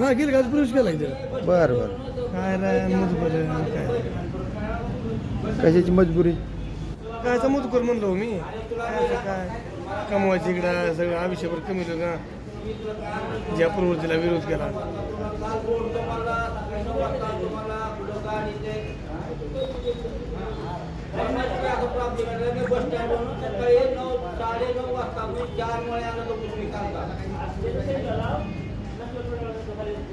हा गेलं का? प्रवेश केला इथे. बर बर. काय राय मजबूर काय? कशाची मजबुरी? कायचा मजबूर म्हणलो मी. काय असं काय? कमवायचं इकडं सगळं आयुष्यभर कमी का? ज्या प्रवृत्तीला विरोध केला.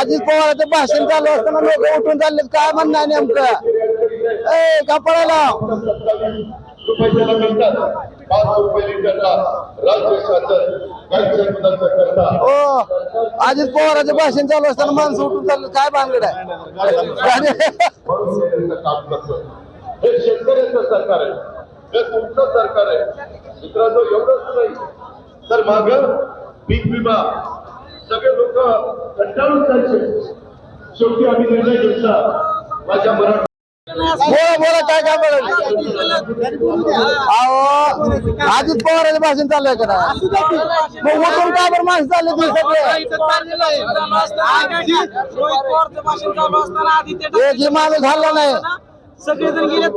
अजित पवारांचं भाषण चालू असताना लोक उठून चालले काय म्हणणं आहे नेमकं? ए कपड्याला हो अजित पवारांचं भाषण चालू असताना माणसं उठून चालले काय बांगड आहे? शेतकऱ्याचं सरकार आहे. हे तुमचं सरकार आहे. मित्रांनो एवढंच नाही. तर माग पीक विमा सगळे लोक कंटाळून जायचे. शेवटी आम्ही निर्णय घेतला. माझ्या मराठी बोला बोला काय काय बोला अजित पवारांचं भाषण चालू आहे का मग उठून काय बरं माणसं चालले तुम्ही सगळे? एक विमान झालं नाही. सगळेजण गेले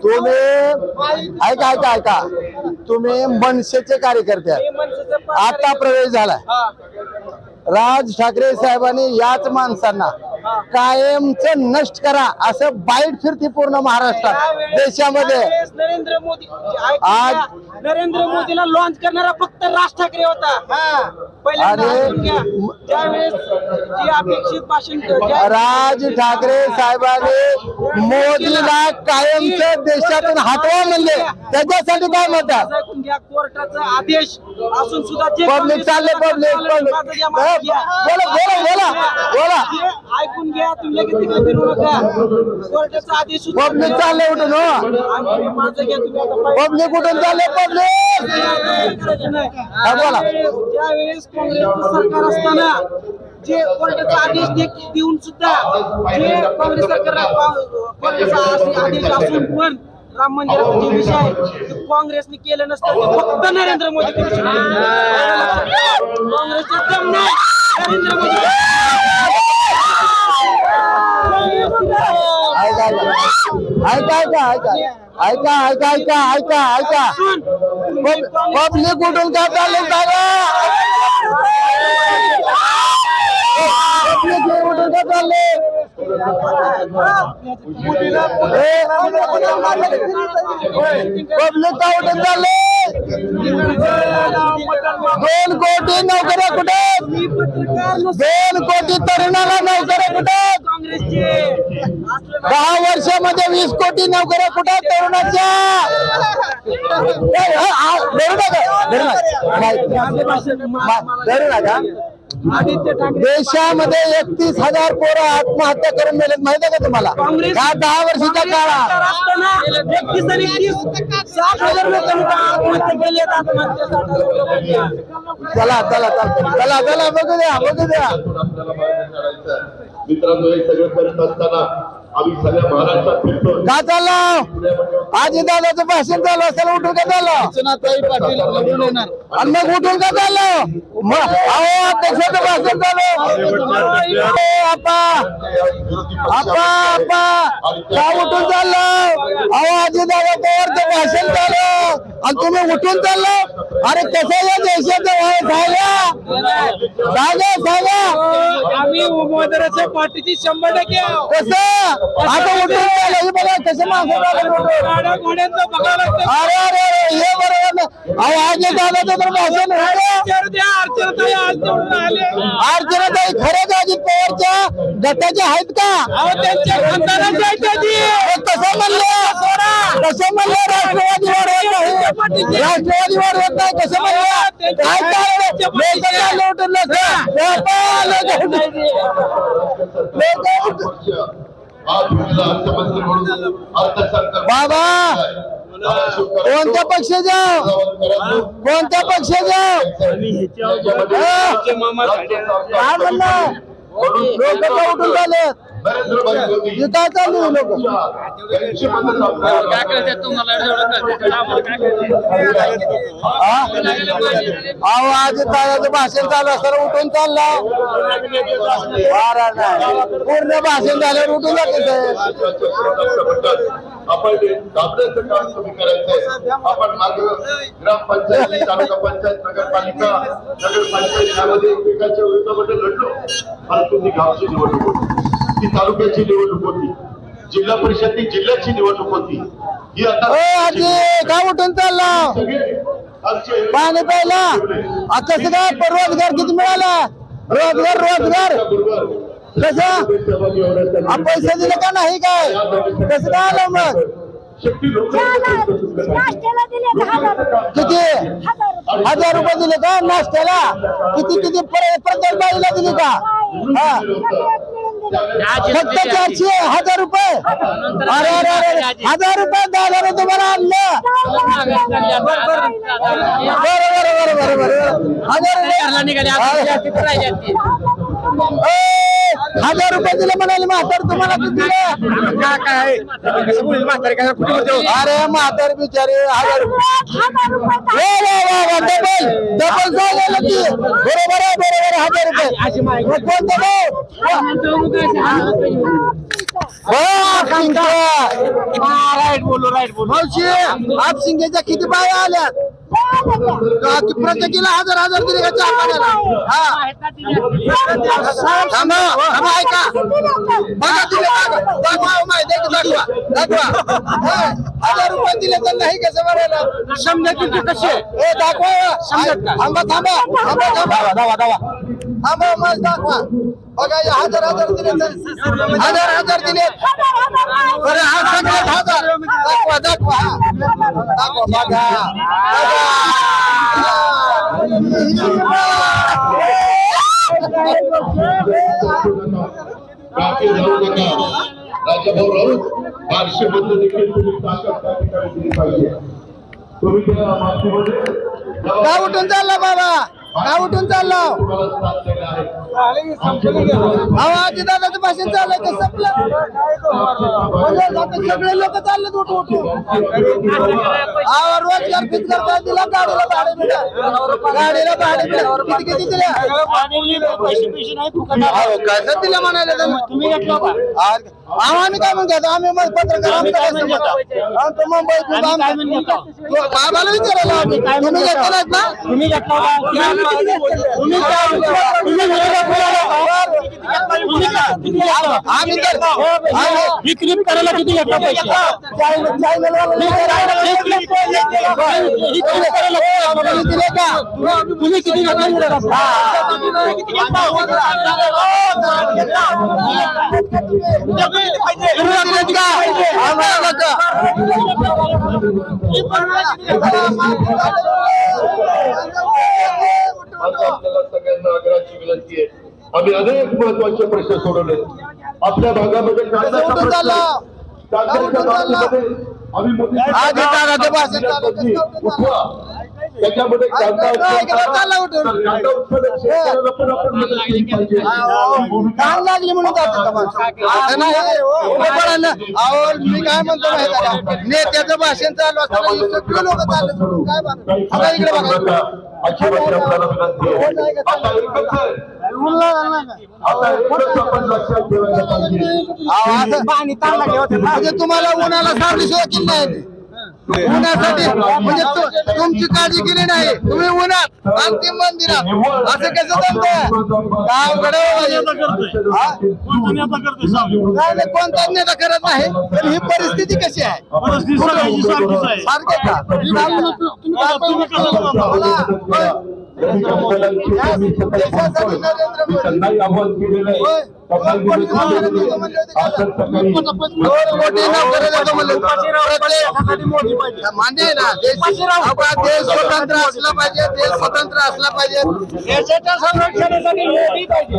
तुम्ही ऐका ऐका ऐका. तुम्ही मनसेचे कार्यकर्ते आता प्रवेश झालाय हा. राज ठाकरे साहेबांनी याच माणसांना कायमच नष्ट करा असं बाईट फिरती पूर्ण महाराष्ट्रात देशामध्ये. नरेंद्र मोदी आज-. नरेंद्र मोदीला लॉन्च करणारा फक्त राज ठाकरे होता. राज ठाकरे साहेबांनी मोदीला कायमच देशातून हटवा म्हणले. त्याच्यासाठी काय म्हणतात? कोर्टाचा आदेश असून सुद्धा पब्लिक चालले पब्लिक. बोला बोला बोला. बोला. ऐकून घ्या तुम्ही लगेच तिकडे फिरू नका. कोर्टाचा आदेश सुद्धा- पब्लिक चालले उठून हो आणि माझं घ्या तुम्ही आता. पब्लिक उठून चालले पब्लिक हा बोला. ज्यावेळेस काँग्रेसचं सरकार असताना जे कोर्टाचा आदेश दे- देऊन सुद्धा जे काँग्रेस सरकार आदेश- आदेश असून पण राम मंदिराचा जे विषय आहे ते काँग्रेसने केलं नसतं. ते फक्त नरेंद्र मोदी करू शकतात काँग्रेसचं दम नाही. नरेंद्र मोदी ऐका ऐका ऐका. ऐका ऐका ऐका ऐका पब्लिक उठून काय चाललं पब्लिक कुठून काय चालले? पब्लिक आउट दोन कोटी नोकऱ्या कुठे? दोन कोटी तरुणाला नोकऱ्या कुठे? दहा वर्षामध्ये वीस कोटी नोकऱ्या कुठे तरुणाच्या धरू नका. धरू नका. धरू नका. देशामध्ये एकतीस हजार पोरं आत्महत्या करून मेलेत. माहिती का तुम्हाला? हा दहा वर्षाचा काळा चला चला चला चला बघू द्या बघू द्या. मित्रांनो हे सगळं करत असताना का चाललं? आजी दादाचं भाषण चालू असताना उठून का चाललं? आणि मग उठून का चाललं? अहो अध्यक्षाचं भाषण चालू. आप्पा का उठून चाललं? अहो आजी दादा पवारचं भाषण चालू. आणि तुम्ही उठून चाललं? अरे कसं या देशाचं वय सांगा सांगा सांगा आम्ही उमेदवाराच्या पाठीची शंभर टक्के. कसं? आता उठून हे बघा कसं बघावं लागतं. अरे अरे अरे हे बरोबर नाही अहो आजी दादाचं तर भाषण विचार द्या अर्चनाताई आज निवडून आले. अर्चनाताई खरंच अजित पवारच्या गटाच्या आहेत का? अहो त्यांच्या. हे कसं म्हणलं. कसं म्हणलं राष्ट्रवादी वाढवत नाही. राष्ट्रवादी वाढवत नाही कसं म्हणलं. काय कारण लोक लोक. पक्ष. बाबा कोणत्या पक्षाच्या कोणत्या पक्षाच्या काय म्हणलं? लोक उठून मोदी हे काय चालू लोक यांची मदत आपल्याला अहो आज दादाचं भाषण चालू असताना उठून चालला पूर्ण भाषण झाल्यावर उठून जाते साहेब. आपण ते दाबण्याचं काम तुम्ही करायचंय आपण माग ग्रामपंचायती तालुका पंचायत नगरपालिका नगरपंचायत यामध्ये एकमेकांच्या विरोधामध्ये लढलो परंतु तुम्ही गावची निवडणूक ती तालुक्याची निवडणूक होती. जिल्हा परिषद ती जिल्ह्याची निवडणूक होती. ही ओ आता आजी का उठून चालला. पाणी प्यायला. आ, कसं काय पण रोजगार किती मिळाला? रोजगार रोजगार. कसं? पैसे दिले का नाही काय? कसं काय आलं मग. किती? हजार रुपये. दिले का नाश्त्याला? किती किती? प्र- प्रत्येक बाईला दिली का? हा. फक्त चारशे हजार रुपये. अरे अरे अरे हजार रुपये दादा तुम्हाला आणलं. बरं बरं बरं बरं बरं हजार रुपये. हजार रुपये दिले म्हणाले म्हातार तुम्हाला किती दिले? अरे म्हातार बिचारे हजार रुपये. हजार रुपये वा वा वा वा डबल डबल झालेलं की. बरोबर आहे बरोबर हजार रुपये. मग कोणतं भाऊ? मावशी आप सिंगेच्या किती बाया आल्यात? प्रत्येकीला हजार हजार दिले का पाण्याला हा. थांबा थांबा ऐका. बघा दिले का दाखवा माहिती की दाखवा. दाखवा. हजार रुपये दिले तर नाही कसं बरं शंभर किती कसे? दाखवा. थांबा थांबा थांबा थांबा. दावा दावा. थांबा मग दाखवा. बघा हे हजार हजार दिले. हजार हजार दिले. बरं हा सगळ्यात हजार दाखवा दाखवा. हा. दाखवा बघा. राजाभाऊ राऊत बारशे मधलं देखील तुम्ही ताकद त्या ठिकाणी दिली पाहिजे तुम्ही त्या का उठून चालला बाबा. का उठून चालला? आजी दादाचं भाषण चाललंय ते संपलं. सगळे लोक चालले उठू उठू रोजगार फिट करता दिला गाडीला भाडे दिलं गाडीला भाडे दिलं किती किती दिले अहो कसं दिलं म्हणाले तुम्ही अहो आम्ही काय म्हणतो आम्ही मग पत्रकार आमचं काय संबंध? आमचं मुंबईत आमचं- बाबाला विचारायला आम्ही तुम्ही घेतलात ना तुम्ही घेतला आम्ही विक्री करायला किती घेतला पैसे का तुम्ही किती आता आपल्याला सगळ्यांना आग्रहाची विनंती आहे आम्ही अनेक महत्त्वाचे प्रश्न सोडवले आपल्या भागामध्ये आम्ही. उठवा त्याच्यामध्ये कांदा उत्पादक शेतकऱ्याला पण आपण मदत केली पाहिजे. ही भूमिका कान लागली. म्हणून. अहो मी काय म्हणतो माहिती आहे का? नेत्याचं भाषण चालू असताना सगळे लोक चालले. सोडून काय बघा इकडे बघा. अशी माझी आपल्याला विनंती आहे. आता एकच आहे. आता एकच आपण लक्षात ठेवायला पाहिजे. पाणी तुम्हाला उन्हाला सावली सुद्धा केली नाही? उन्हासाठी म्हणजे तुमची काळजी केली नाही. तुम्ही उन्हात अंतिम मंदिरात. असं कसं नाही, कोणताच नेता करत नाही. पण ही परिस्थिती कशी आहे? सारखे का? आव्हान केलेलं आहे. मान्य आहे ना. देश आपला देश स्वतंत्र असला पाहिजे. देश स्वतंत्र असला पाहिजे. देशाच्या संरक्षणासाठी मोदी पाहिजे.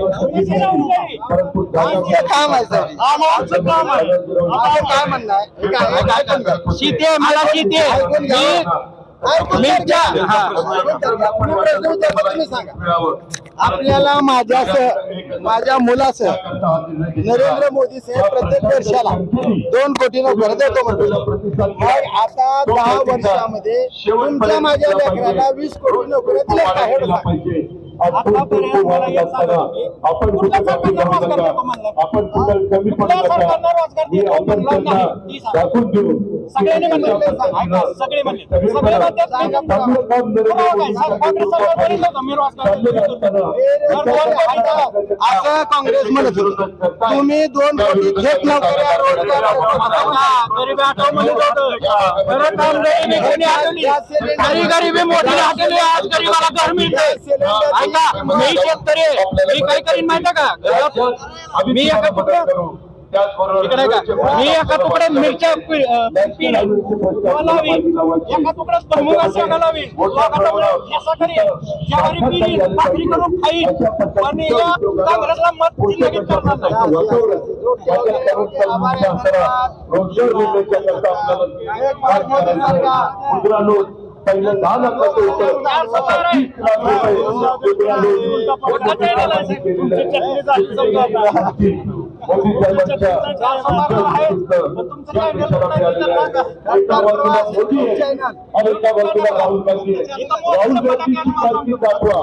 काम आहे सर आमचं काम आहे. आमचं काय म्हणणं आहे. हे काय- हे पण मला शेती आपल्याला माझ्या मुलासह नरेंद्र मोदी साहेब प्रत्येक वर्षाला दोन कोटी नोकऱ्या देतो म्हणतो. मग आता दहा वर्षामध्ये तुमच्या माझ्या लेकराला वीस कोटी नोकऱ्या दिल्या सांगा, आपण कमी आपण कमी त्यांना दाखवून देऊ. सगळ्यांनी म्हणले, सगळे म्हणले. सगळे असं काँग्रेस म्हणत तुम्ही दोन कोटी नोकऱ्या रोजगार गरिबी मोठी हटवली आज गरीबाला घर मिळते ऐका मी शेतकरी. मी काय करीन माहिती का? मी एका तुकड्या इकडे का? मी एका तुकड्यात मिरच्या लावी. एका तुकड्यात भरमुगा शेंगा लावी. लोकांना म्हणून ठेसा करीन ज्वारी पिढी भाकरी करून खाईन पण या काँग्रेसला मत जिंदगीत करणार नाही. मुद्रा नोट पहिलं दहा लाखाचं होतं. मोदी साहेबांच्या. एका बाजूला मोदी आणि एका बाजूला राहुल गांधी. राहुल गांधीची कारकीर्द दाखवा.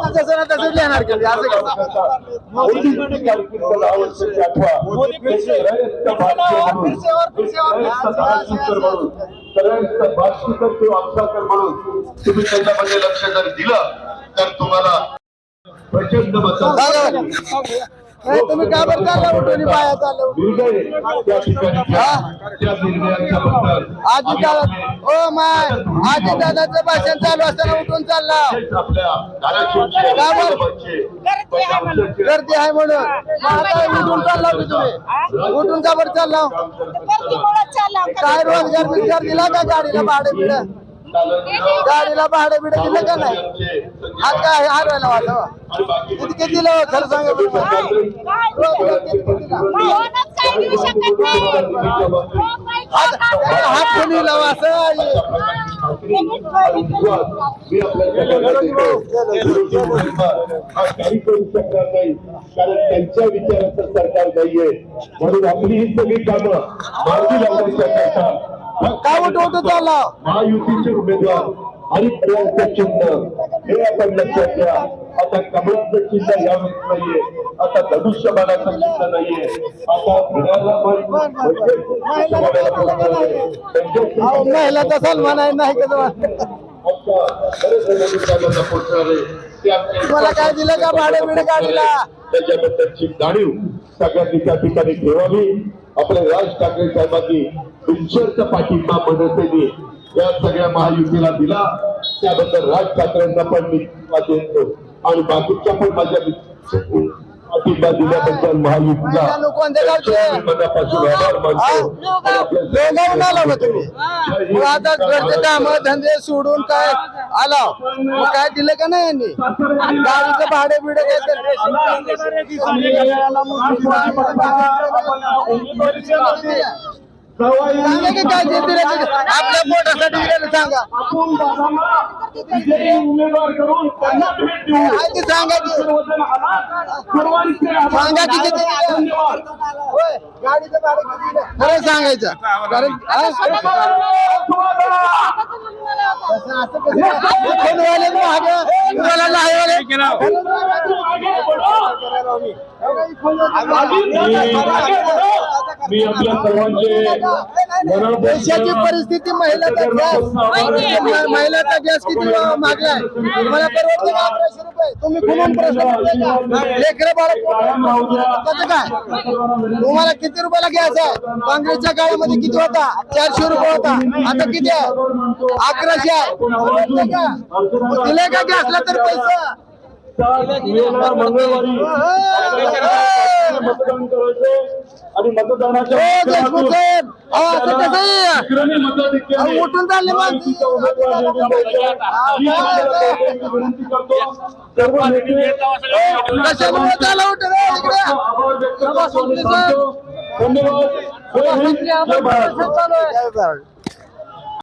मोदींची कारकीर्द दाखवा. म्हणून. श्रेष्ठ भाषीकर किंवा आमसाकर म्हणून तुम्ही त्याच्यामध्ये लक्ष जर दिलं तर तुम्हाला प्रचंड मतांचा नाही तुम्ही का बरं चालला उठून बाया बद्दल आजी दादा ओ माय आजी दादाचं भाषण चालू असताना उठून चालला. का बरं? गर्दी आहे म्हणून. आता उठून चालला होती तुम्ही. उठून का बरं चालला? काय रोजगार बिजगार दिला का गाडीला भाडे बिड? गाडीला भाडे बिड दिलं का नाही? हात काय हरवायला वाटलं किती किती दिलं हो? खरं सांगा हात हात कोणी लावा असं मी आपल्या काही करू शकणार नाही. कारण त्यांच्या विचाराचं सरकार नाहीये म्हणून आपली ही सगळी कामं मार्गी लावण्याच्या करता का उठ उठ चालला महायुतीचे उमेदवार आणि पर्यायचं चिन्ह हे आपण लक्षात घ्या. आता कमळाचं चिन्ह यावेळेस नाहीये. आता धनुष्यबाणाचं चिन्ह नाहीये. आता अहो, महिलाचा सन्मान आहे नाही तुम्हाला? काय दिलं का भाडे बिडे गाडीला त्याच्याबद्दलची जाणीव सगळ्यांनी त्या ठिकाणी ठेवावी. आपल्या राज ठाकरे साहेबांनी बिनशर्त पाठिंबा मनसेने या सगळ्या महायुतीला दिला. त्याबद्दल राज ठाकरेंना पण मी आणि बाकीच्या पण माझ्या पाठिंबा दिल्याबद्दल महायुतीला महिला कोणत्या गावचे मी मनापासून आभार मानतो आणि आपल्या लोगावून आला मग तुम्ही मग आता घरचे काम धंदे सोडून काय आला मग काय दिलं का नाही यांनी गाडीचं भाडे बिडे काय सांगा की काय जे दिलं ते आपल्या पोटासाठी दिलेलं सांगा आपण दादांना विजयी उमेदवार करून त्यांना भेट देऊ काय ते सांगा की सर्वजण आलात. सर्वांचे आभार. सांगा की किती दिलं? धन्यवाद होय, गाडीचं भाडं किती दिलं? खरं सांगायचं कारण हा? असं असं कसं? फोनवाले महाग, तुम्हाला लाहेवाले. मी आपल्या सर्वांचे देशाची परिस्थिती महिलाचा गॅस. महिलाचा गॅस किती मागलाय? तुम्हाला परवडते का अकराशे रुपये? तुम्ही कुठून प्रश्न? लेकरं बाळं काय? तुम्हाला किती रुपयाला गॅस आहे? काँग्रेसच्या काळामध्ये किती होता? चारशे रुपये होता. आता किती आहे? अकराशे आहे. दिले का गॅसला तर पैसा? मंगळवारी मतदान करायचं आणि मतदानाच्या हो देशमुख साहेब अहो, असं कसं आहे? अग्रणी मताधिक्याने अहो, उठून चालले मग. महायुतीचा उमेदवार निवडून द्यायचा. ही आपल्याला कळकळीची विनंती करतो सर्व नेते कशामुळे झालं उठून रे इकडे? आभार व्यक्त करतो आणि सांगतो. धन्यवाद